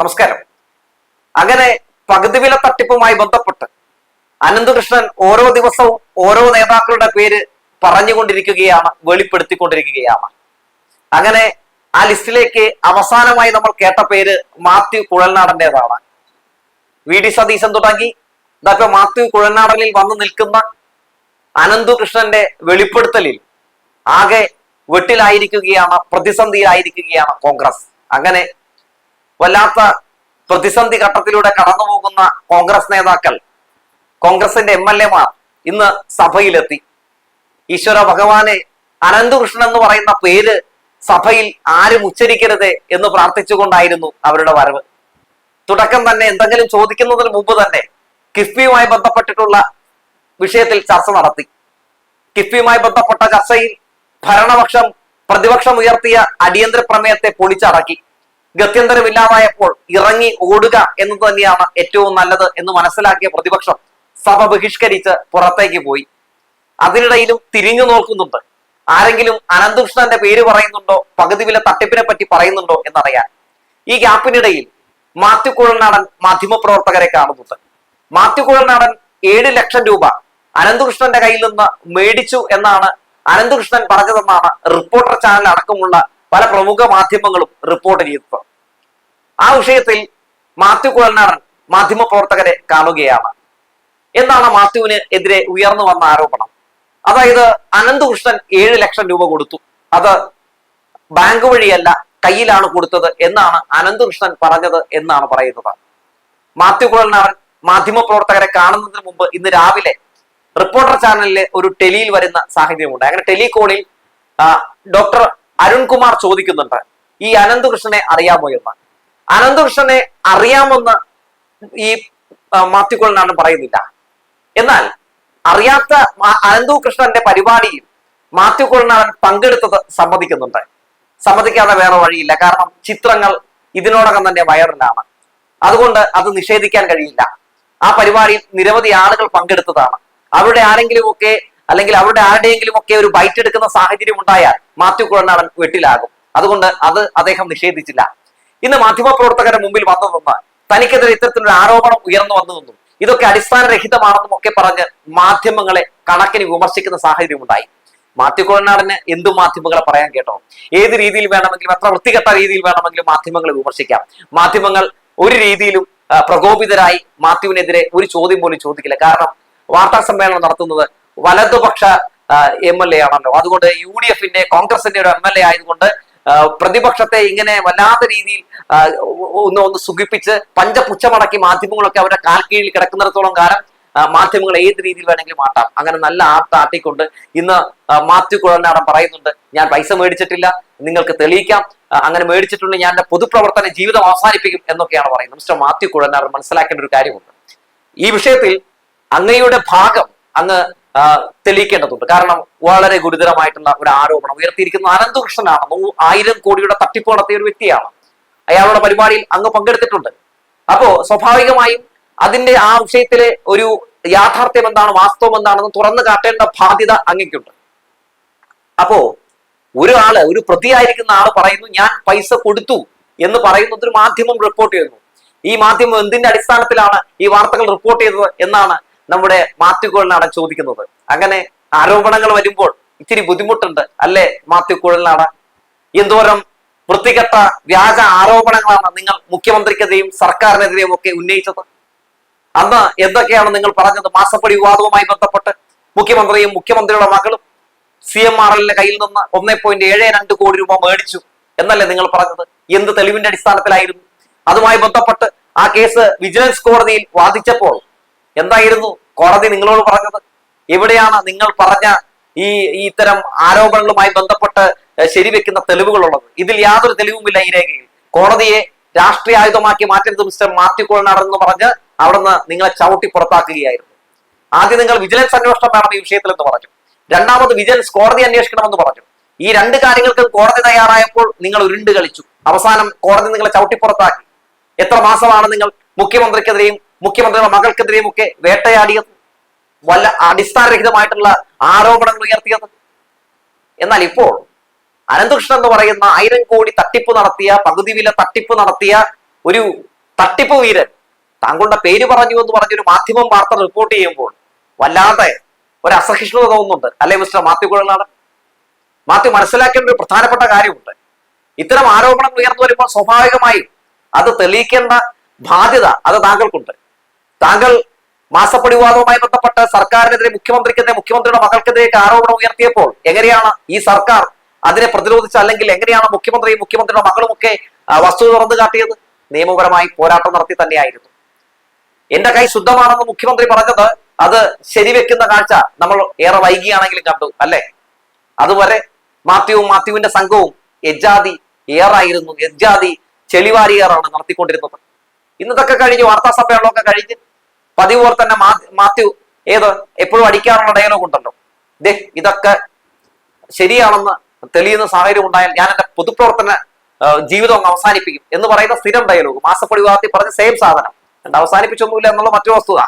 നമസ്കാരം. അങ്ങനെ പകുതി വില തട്ടിപ്പുമായി ബന്ധപ്പെട്ട് അനന്തകൃഷ്ണൻ ഓരോ ദിവസവും ഓരോ നേതാക്കളുടെ പേര് പറഞ്ഞുകൊണ്ടിരിക്കുകയാണ് വെളിപ്പെടുത്തിക്കൊണ്ടിരിക്കുകയാണ്. അങ്ങനെ ആ ലിസ്റ്റിലേക്ക് അവസാനമായി നമ്മൾ കേട്ട പേര് മാത്യു കുഴൽനാടന്റേതാണ് വി ഡി സതീശൻ തുടങ്ങി. ഇതൊക്കെ മാത്യു കുഴൽനാടനിൽ വന്നു നിൽക്കുന്ന അനന്തു കൃഷ്ണന്റെ വെളിപ്പെടുത്തലിൽ ആകെ വെട്ടിലായിരിക്കുകയാണ് പ്രതിസന്ധിയിലായിരിക്കുകയാണ് കോൺഗ്രസ്. അങ്ങനെ വല്ലാത്ത പ്രതിസന്ധി ഘട്ടത്തിലൂടെ കടന്നു പോകുന്ന കോൺഗ്രസ് നേതാക്കൾ കോൺഗ്രസിന്റെ എം എൽ എമാർ ഇന്ന് സഭയിലെത്തി. ഈശ്വര ഭഗവാനെ അനന്തകൃഷ്ണൻ എന്ന് പറയുന്ന പേര് സഭയിൽ ആരും ഉച്ചരിക്കരുത് എന്ന് പ്രാർത്ഥിച്ചുകൊണ്ടായിരുന്നു അവരുടെ വരവ്. തുടക്കം തന്നെ എന്തെങ്കിലും ചോദിക്കുന്നതിന് മുമ്പ് തന്നെ കിഫ്ബിയുമായി ബന്ധപ്പെട്ടിട്ടുള്ള വിഷയത്തിൽ ചർച്ച നടത്തി. കിഫ്ബിയുമായി ബന്ധപ്പെട്ട ചർച്ചയിൽ ഭരണപക്ഷം പ്രതിപക്ഷം ഉയർത്തിയ അടിയന്തര പ്രമേയത്തെ പൊളിച്ചടക്കി. ഗത്യന്തരമില്ലാതായപ്പോൾ ഇറങ്ങി ഓടുക എന്ന് തന്നെയാണ് ഏറ്റവും നല്ലത് എന്ന് മനസ്സിലാക്കിയ പ്രതിപക്ഷം സഭ ബഹിഷ്കരിച്ച് പുറത്തേക്ക് പോയി. അതിനിടയിലും തിരിഞ്ഞു നോക്കുന്നുണ്ട്. ആരെങ്കിലും അനന്തകൃഷ്ണന്റെ പേര് പറയുന്നുണ്ടോ പകുതി വില തട്ടിപ്പിനെ പറ്റി പറയുന്നുണ്ടോ എന്നറിയാൻ. ഈ ഗ്യാപ്പിനിടയിൽ മാത്യു കുഴൽനാടൻ മാധ്യമപ്രവർത്തകരെ കാണുന്നുണ്ട്. മാത്യു കുഴൽനാടൻ ഏഴ് ലക്ഷം രൂപ അനന്തകൃഷ്ണന്റെ കയ്യിൽ നിന്ന് മേടിച്ചു എന്നാണ് അനന്തകൃഷ്ണൻ പറഞ്ഞതെന്നാണ് റിപ്പോർട്ടർ ചാനൽ അടക്കമുള്ള പല പ്രമുഖ മാധ്യമങ്ങളും റിപ്പോർട്ട് ചെയ്തത്. ആ വിഷയത്തിൽ മാത്യു കുഴൽനാടൻ മാധ്യമപ്രവർത്തകരെ കാണുകയാണ്. എന്നാണ് മാത്യുവിന് എതിരെ ഉയർന്നു വന്ന ആരോപണം? അതായത് അനന്തകൃഷ്ണൻ ഏഴ് ലക്ഷം രൂപ കൊടുത്തു. അത് ബാങ്ക് വഴിയല്ല കയ്യിലാണ് കൊടുത്തത് എന്നാണ് അനന്തകൃഷ്ണൻ പറഞ്ഞത് എന്നാണ് പറയുന്നത്. മാത്യു കുഴൽനാടൻ മാധ്യമപ്രവർത്തകരെ കാണുന്നതിന് മുമ്പ് ഇന്ന് രാവിലെ റിപ്പോർട്ടർ ചാനലിലെ ഒരു ടെലിയിൽ വരുന്ന സാഹചര്യമുണ്ട്. അങ്ങനെ ടെലികോളിൽ ഡോക്ടർ അരുൺകുമാർ ചോദിക്കുന്നുണ്ട് ഈ അനന്തകൃഷ്ണനെ അറിയാമോ എന്ന്. അനന്തകൃഷ്ണനെ അറിയാമെന്ന് ഈ മാത്യുക്കോളിനാണ് പറയുന്നില്ല. എന്നാൽ അറിയാത്ത അനന്തു കൃഷ്ണന്റെ പരിപാടിയിൽ മാത്യു പങ്കെടുത്തത് സമ്മതിക്കുന്നുണ്ട്. സമ്മതിക്കാതെ വേറെ വഴിയില്ല. കാരണം ചിത്രങ്ങൾ ഇതിനോടകം തന്നെ വയറിലാണ് അതുകൊണ്ട് അത് നിഷേധിക്കാൻ കഴിയില്ല. ആ പരിപാടിയിൽ നിരവധി ആളുകൾ പങ്കെടുത്തതാണ്. അവരുടെ ആരെങ്കിലും ഒക്കെ അല്ലെങ്കിൽ അവരുടെ ആരുടെയെങ്കിലും ഒക്കെ ഒരു ബൈറ്റ് എടുക്കുന്ന സാഹചര്യം ഉണ്ടായാൽ മാത്യു കുഴനാടൻ വെട്ടിലാകും. അതുകൊണ്ട് അത് അദ്ദേഹം നിഷേധിച്ചില്ല. ഇന്ന് മാധ്യമപ്രവർത്തകരുടെ മുമ്പിൽ വന്നു തനിക്കെതിരെ ഇത്തരത്തിലൊരു ആരോപണം ഉയർന്നു വന്നു നിന്നും ഇതൊക്കെ അടിസ്ഥാനരഹിതമാണെന്നും ഒക്കെ പറഞ്ഞ് മാധ്യമങ്ങളെ കണക്കിന് വിമർശിക്കുന്ന സാഹചര്യം ഉണ്ടായി. മാത്യു കുഴനാടിന് എന്തു മാധ്യമങ്ങളെ പറയാൻ കേട്ടോ. ഏത് രീതിയിൽ വേണമെങ്കിലും എത്ര വൃത്തികെട്ട രീതിയിൽ വേണമെങ്കിലും മാധ്യമങ്ങളെ വിമർശിക്കാം. മാധ്യമങ്ങൾ ഒരു രീതിയിലും പ്രകോപിതരായി മാത്യുവിനെതിരെ ഒരു ചോദ്യം പോലും ചോദിക്കില്ല. കാരണം വാർത്താ സമ്മേളനം നടത്തുന്നത് വലതുപക്ഷ എം എൽ എ ആണല്ലോ. അതുകൊണ്ട് യു ഡി എഫിന്റെ കോൺഗ്രസിന്റെ ഒരു എം എൽ എ ആയതുകൊണ്ട് പ്രതിപക്ഷത്തെ ഇങ്ങനെ വല്ലാത്ത രീതിയിൽ ഒന്ന് ഒന്ന് സുഖിപ്പിച്ച് പഞ്ചപുച്ഛമടക്കി മാധ്യമങ്ങളൊക്കെ അവരുടെ കാൽ കീഴിൽ കിടക്കുന്നിടത്തോളം കാലം മാധ്യമങ്ങൾ ഏത് രീതിയിൽ വേണമെങ്കിലും മാറ്റാം. അങ്ങനെ നല്ല ആർട്ട് ആട്ടിക്കൊണ്ട് ഇന്ന് മാത്യു കുഴനാടൻ പറയുന്നുണ്ട് ഞാൻ പൈസ മേടിച്ചിട്ടില്ല നിങ്ങൾക്ക് തെളിയിക്കാം. അങ്ങനെ മേടിച്ചിട്ടുണ്ടെങ്കിൽ ഞാൻ എന്റെ പൊതുപ്രവർത്തന ജീവിതം അവസാനിപ്പിക്കും എന്നൊക്കെയാണ് പറയുന്നത്. മിസ്റ്റർ മാത്യു കുഴനാടൻ മനസ്സിലാക്കേണ്ട ഒരു കാര്യമുണ്ട്. ഈ വിഷയത്തിൽ അങ്ങയുടെ ഭാഗം അങ്ങ് തെളിയിക്കേണ്ടതുണ്ട്. കാരണം വളരെ ഗുരുതരമായിട്ടുള്ള ഒരു ആരോപണം ഉയർത്തിയിരിക്കുന്ന അനന്തകൃഷ്ണനാണ് ആയിരം കോടിയുടെ തട്ടിപ്പ് നടത്തിയ ഒരു വ്യക്തിയാണ്. അയാളുടെ പരിപാടിയിൽ അങ്ങ് പങ്കെടുത്തിട്ടുണ്ട്. അപ്പോ സ്വാഭാവികമായും അതിന്റെ ആ വിഷയത്തിലെ ഒരു യാഥാർത്ഥ്യം എന്താണ് വാസ്തവം എന്താണെന്ന് തുറന്നു കാട്ടേണ്ട ബാധ്യത അങ്ങക്കുണ്ട്. അപ്പോ ഒരാൾ ഒരു പ്രതിയായിരിക്കുന്ന ആൾ പറയുന്നു ഞാൻ പൈസ കൊടുത്തു എന്ന് പറയുന്നത് ഒരു മാധ്യമം റിപ്പോർട്ട് ചെയ്യുന്നു. ഈ മാധ്യമം എന്തിന്റെ അടിസ്ഥാനത്തിലാണ് ഈ വാർത്തകൾ റിപ്പോർട്ട് ചെയ്തത് എന്നാണ് നമ്മുടെ മാത്യു കുഴൽനാടൻ ചോദിക്കുന്നത്. അങ്ങനെ ആരോപണങ്ങൾ വരുമ്പോൾ ഇച്ചിരി ബുദ്ധിമുട്ടുണ്ട് അല്ലേ മാത്യു കുഴൽനാടൻ എന്തോരം വൃത്തികെട്ട വ്യാജ ആരോപണങ്ങളാണ് നിങ്ങൾ മുഖ്യമന്ത്രിക്കെതിരെയും സർക്കാരിനെതിരെയും ഒക്കെ ഉന്നയിച്ചത്. അന്ന് എന്തൊക്കെയാണ് നിങ്ങൾ പറഞ്ഞത്? മാസപ്പടി വിവാദവുമായി ബന്ധപ്പെട്ട് മുഖ്യമന്ത്രിയും മുഖ്യമന്ത്രിയുടെ മകളും സി എം ആർ എല്ലിന്റെ കയ്യിൽ നിന്ന് ഒന്നേ പോയിന്റ് ഏഴ് രണ്ട് കോടി രൂപ മേടിച്ചു എന്നല്ലേ നിങ്ങൾ പറഞ്ഞത്? എന്ത് തെളിവിന്റെ അടിസ്ഥാനത്തിലായിരുന്നു? അതുമായി ബന്ധപ്പെട്ട് ആ കേസ് വിജിലൻസ് കോടതിയിൽ വാദിച്ചപ്പോൾ എന്തായിരുന്നു? കോടതി നിങ്ങളോട് പറഞ്ഞത്? എവിടെയാണ് നിങ്ങൾ പറഞ്ഞ ഈ ഇത്തരം ആരോപണങ്ങളുമായി ബന്ധപ്പെട്ട് ശരിവെക്കുന്ന തെളിവുകളുള്ളത്. ഇതിൽ യാതൊരു തെളിവുമില്ല ഈ രേഖയിൽ. കോടതിയെ രാഷ്ട്രീയ ആയുധമാക്കി മാറ്റരുത് മിസ്റ്റർ മാത്യു എന്ന് പറഞ്ഞ് അവിടുന്ന് നിങ്ങളെ ചവിട്ടി പുറത്താക്കുകയായിരുന്നു. ആദ്യം നിങ്ങൾ വിജിലൻസ് അന്വേഷണം വേണം ഈ വിഷയത്തിൽ എന്ന് പറഞ്ഞു. രണ്ടാമത് വിജിലൻസ് കോടതി അന്വേഷിക്കണമെന്ന് പറഞ്ഞു. ഈ രണ്ട് കാര്യങ്ങൾക്കും കോടതി തയ്യാറായപ്പോൾ നിങ്ങൾ ഉരുണ്ട് കളിച്ചു. അവസാനം കോടതി നിങ്ങളെ ചവിട്ടിപ്പുറത്താക്കി എത്ര മാസമാണ് നിങ്ങൾ മുഖ്യമന്ത്രിക്കെതിരെയും മുഖ്യമന്ത്രിയുടെ മകൾക്കെതിരെയും ഒക്കെ വേട്ടയാടിയത്? വല്ല അടിസ്ഥാനരഹിതമായിട്ടുള്ള ആരോപണങ്ങൾ ഉയർത്തിയത്? എന്നാൽ ഇപ്പോൾ അനന്തകൃഷ്ണൻ എന്ന് പറയുന്ന ആയിരം കോടി തട്ടിപ്പ് നടത്തിയ പകുതി വില തട്ടിപ്പ് നടത്തിയ ഒരു തട്ടിപ്പ് വീരൻ താങ്കളുടെ പേര് പറഞ്ഞു എന്ന് പറഞ്ഞൊരു മാധ്യമം വാർത്ത റിപ്പോർട്ട് ചെയ്യുമ്പോൾ വല്ലാതെ ഒരു അസഹിഷ്ണുത തോന്നുന്നുണ്ട്. അല്ലെ മിസ്റ്റർ മാത്യു കുഴലാണ് മാത്യു മനസ്സിലാക്കേണ്ട ഒരു പ്രധാനപ്പെട്ട കാര്യമുണ്ട്. ഇത്തരം ആരോപണങ്ങൾ ഉയർന്നു വരുമ്പോൾ സ്വാഭാവികമായും അത് തെളിയിക്കേണ്ട ബാധ്യത അത് താങ്കൾക്കുണ്ട്. താങ്കൾ മാസപ്പടി വിവാദവുമായി ബന്ധപ്പെട്ട് സർക്കാരിനെതിരെ മുഖ്യമന്ത്രിക്കെതിരെ മുഖ്യമന്ത്രിയുടെ മകൾക്കെതിരെ ആരോപണം ഉയർത്തിയപ്പോൾ എങ്ങനെയാണ് ഈ സർക്കാർ അതിനെ പ്രതിരോധിച്ച അല്ലെങ്കിൽ എങ്ങനെയാണ് മുഖ്യമന്ത്രിയും മുഖ്യമന്ത്രിയുടെ മകളുമൊക്കെ വസ്തു തുറന്നു കാട്ടിയത്? നിയമപരമായി പോരാട്ടം നടത്തി തന്നെയായിരുന്നു. എന്റെ കൈ ശുദ്ധമാണെന്ന് മുഖ്യമന്ത്രി പറഞ്ഞത് അത് ശരിവെക്കുന്ന കാഴ്ച നമ്മൾ ഏറെ വൈകിയാണെങ്കിലും കണ്ടു അല്ലെ? അതുവരെ മാത്യുവും മാത്യുവിന്റെ സംഘവും എജാതി ഏറായിരുന്നു. എജാതി ചെളിവാരിയേറാണ് നടത്തിക്കൊണ്ടിരുന്നത്. ഇന്നതൊക്കെ കഴിഞ്ഞ് വാർത്താ സമ്മേളനമൊക്കെ കഴിഞ്ഞ് പതിവ് പോലെ തന്നെ മാത്യു ഏത് എപ്പോഴും അടിക്കാറുള്ള ഡയലോഗ് ഉണ്ടല്ലോ. ഇതൊക്കെ ശരിയാണെന്ന് തെളിയുന്ന സാഹചര്യം ഉണ്ടായാൽ ഞാൻ എന്റെ പൊതുപ്രവർത്തന ജീവിതം അങ്ങ് അവസാനിപ്പിക്കും എന്ന് പറയുന്ന സ്ഥിരം ഡയലോഗ് മാസപ്പടി വിവാദത്തിൽ പറഞ്ഞ സെയിം സാധനം. രണ്ട് അവസാനിപ്പിച്ചൊന്നുമില്ല എന്നുള്ള മറ്റു വസ്തുത.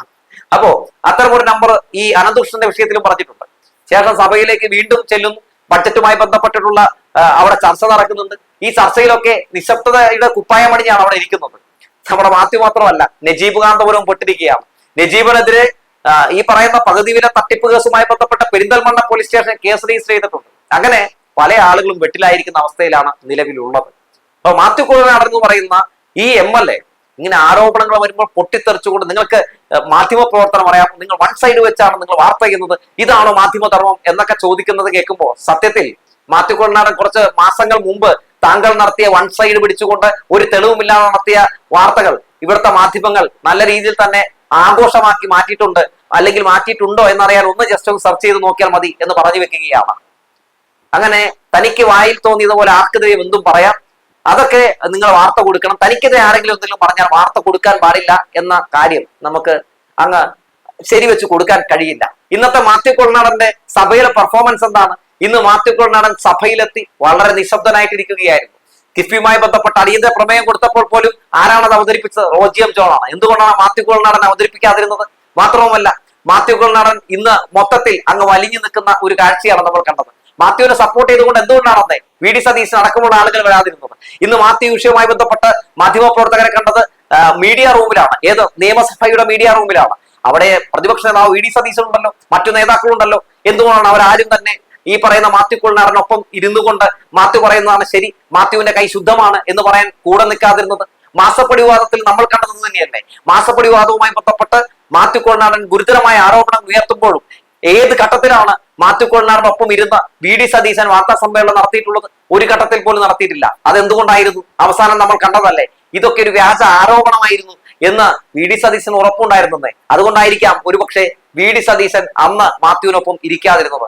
അപ്പോ അത്തരം ഒരു നമ്പർ ഈ അനന്തകൃഷ്ണന്റെ വിഷയത്തിലും പറഞ്ഞിട്ടുണ്ട്. ശേഷം സഭയിലേക്ക് വീണ്ടും ചെല്ലുന്നു. ബഡ്ജറ്റുമായി ബന്ധപ്പെട്ടിട്ടുള്ള അവിടെ ചർച്ച നടക്കുന്നുണ്ട്. ഈ ചർച്ചയിലൊക്കെ നിശബ്ദതയുടെ കുപ്പായമണിഞ്ഞാണ് അവിടെ ഇരിക്കുന്നത്. നമ്മുടെ മാത്യു മാത്രമല്ല നജീബ് കാന്തപുരവും പെട്ടിരിക്കുകയാണ്. നജീബിനെതിരെ ഈ പറയുന്ന പകുതി വില തട്ടിപ്പ് കേസുമായി ബന്ധപ്പെട്ട Perinthalmanna police station case register ചെയ്തിട്ടുണ്ട്. അങ്ങനെ പല ആളുകളും വെട്ടിലായിരിക്കുന്ന അവസ്ഥയിലാണ് നിലവിലുള്ളത്. അപ്പൊ മാത്യു കുഴനാടൻ എന്ന് പറയുന്ന ഈ എം എൽ എ ഇങ്ങനെ ആരോപണങ്ങൾ വരുമ്പോൾ പൊട്ടിത്തെറിച്ചുകൊണ്ട് നിങ്ങൾക്ക് മാധ്യമ പ്രവർത്തനം അറിയാം. നിങ്ങൾ വൺ സൈഡ് വെച്ചാണ് നിങ്ങൾ വാർത്ത ചെയ്യുന്നത്. ഇതാണോ മാധ്യമധർമ്മം എന്നൊക്കെ ചോദിക്കുന്നത് കേൾക്കുമ്പോൾ സത്യത്തിൽ മാത്യു കുഴനാടൻ കുറച്ച് മാസങ്ങൾ മുമ്പ് താങ്കൾ നടത്തിയ വൺ സൈഡ് പിടിച്ചുകൊണ്ട് ഒരു തെളിവുമില്ലാതെ നടത്തിയ വാർത്തകൾ ഇവിടുത്തെ മാധ്യമങ്ങൾ നല്ല രീതിയിൽ തന്നെ ആഘോഷമാക്കി മാറ്റിയിട്ടുണ്ട്. അല്ലെങ്കിൽ മാറ്റിയിട്ടുണ്ടോ എന്നറിയാൻ ഒന്ന് ജസ്റ്റ് ഒന്ന് സെർച്ച് ചെയ്ത് നോക്കിയാൽ മതി എന്ന് പറഞ്ഞു വെക്കുകയാണ്. അങ്ങനെ തനിക്ക് വായിൽ തോന്നിയതുപോലെ ആർക്കെതിരെ എന്തും പറയാം. അതൊക്കെ നിങ്ങൾ വാർത്ത കൊടുക്കണം. തനിക്കെതിരെ ആരെങ്കിലും എന്തെങ്കിലും പറഞ്ഞാൽ വാർത്ത കൊടുക്കാൻ പാടില്ല എന്ന കാര്യം നമുക്ക് അങ്ങ് ശരിവെച്ച് കൊടുക്കാൻ കഴിയില്ല. ഇന്നത്തെ മാത്യു സഭയിലെ പെർഫോമൻസ് എന്താണ്? ഇന്ന് മാത്യു കൊൾനാടൻ സഭയിലെത്തി വളരെ നിശബ്ദനായിട്ടിരിക്കുകയായിരുന്നു. കിഫ്ബിയുമായി ബന്ധപ്പെട്ട അടിയന്തര പ്രമേയം കൊടുത്തപ്പോൾ പോലും ആരാണ് അത് അവതരിപ്പിച്ചത് റോജിയം ജോണാണ്. എന്തുകൊണ്ടാണ് മാത്യു കൊൾനാടൻ അവതരിപ്പിക്കാതിരുന്നത്? മാത്രവുമല്ല മാത്യു കൊൾനാടൻ ഇന്ന് മൊത്തത്തിൽ അങ്ങ് വലിഞ്ഞു നിൽക്കുന്ന ഒരു കാഴ്ചയാണ് നമ്മൾ കണ്ടത്. മാത്യുവിനെ സപ്പോർട്ട് ചെയ്തുകൊണ്ട് എന്തുകൊണ്ടാണ് അന്നേ വി ഡി സതീശൻ അടക്കമുള്ള ആളുകൾ വരാതിരുന്നത്. ഇന്ന് മാത്യു വിഷയവുമായി ബന്ധപ്പെട്ട് മാധ്യമ പ്രവർത്തകരെ കണ്ടത് മീഡിയ റൂമിലാണ് ഏത് നിയമസഭയുടെ മീഡിയ റൂമിലാണ് അവിടെ പ്രതിപക്ഷ നേതാവ് വി ഡി സതീശൻ ഉണ്ടല്ലോ മറ്റു നേതാക്കളുണ്ടല്ലോ. എന്തുകൊണ്ടാണ് അവരാരും തന്നെ ഈ പറയുന്ന മാത്യു കുൾനാടനൊപ്പം ഇരുന്നു കൊണ്ട് മാത്യു പറയുന്നതാണ് ശരി മാത്യുവിന്റെ കൈ ശുദ്ധമാണ് എന്ന് പറയാൻ കൂടെ നിൽക്കാതിരുന്നത്? മാസപ്പടി വിവാദത്തിൽ നമ്മൾ കണ്ടത് തന്നെയല്ലേ? മാസപ്പടി വിവാദവുമായി ബന്ധപ്പെട്ട് മാത്യു കുൾനാടൻ ഗുരുതരമായ ആരോപണം ഉയർത്തുമ്പോഴും ഏത് ഘട്ടത്തിലാണ് മാത്യു കൊള്ളാറിനൊപ്പം ഇരുന്ന വി ഡി സതീശൻ വാർത്താ സമ്മേളനം നടത്തിയിട്ടുള്ളത് ഒരു ഘട്ടത്തിൽ പോലും നടത്തിയിട്ടില്ല. അതെന്തുകൊണ്ടായിരുന്നു? അവസാനം നമ്മൾ കണ്ടതല്ലേ? ഇതൊക്കെ ഒരു വ്യാജ ആരോപണമായിരുന്നു എന്ന് വി ഡി സതീശൻ ഉറപ്പുണ്ടായിരുന്നേ അതുകൊണ്ടായിരിക്കാം ഒരുപക്ഷെ വി ഡി സതീശൻ അന്ന് മാത്യുവിനൊപ്പം ഇരിക്കാതിരുന്നത്.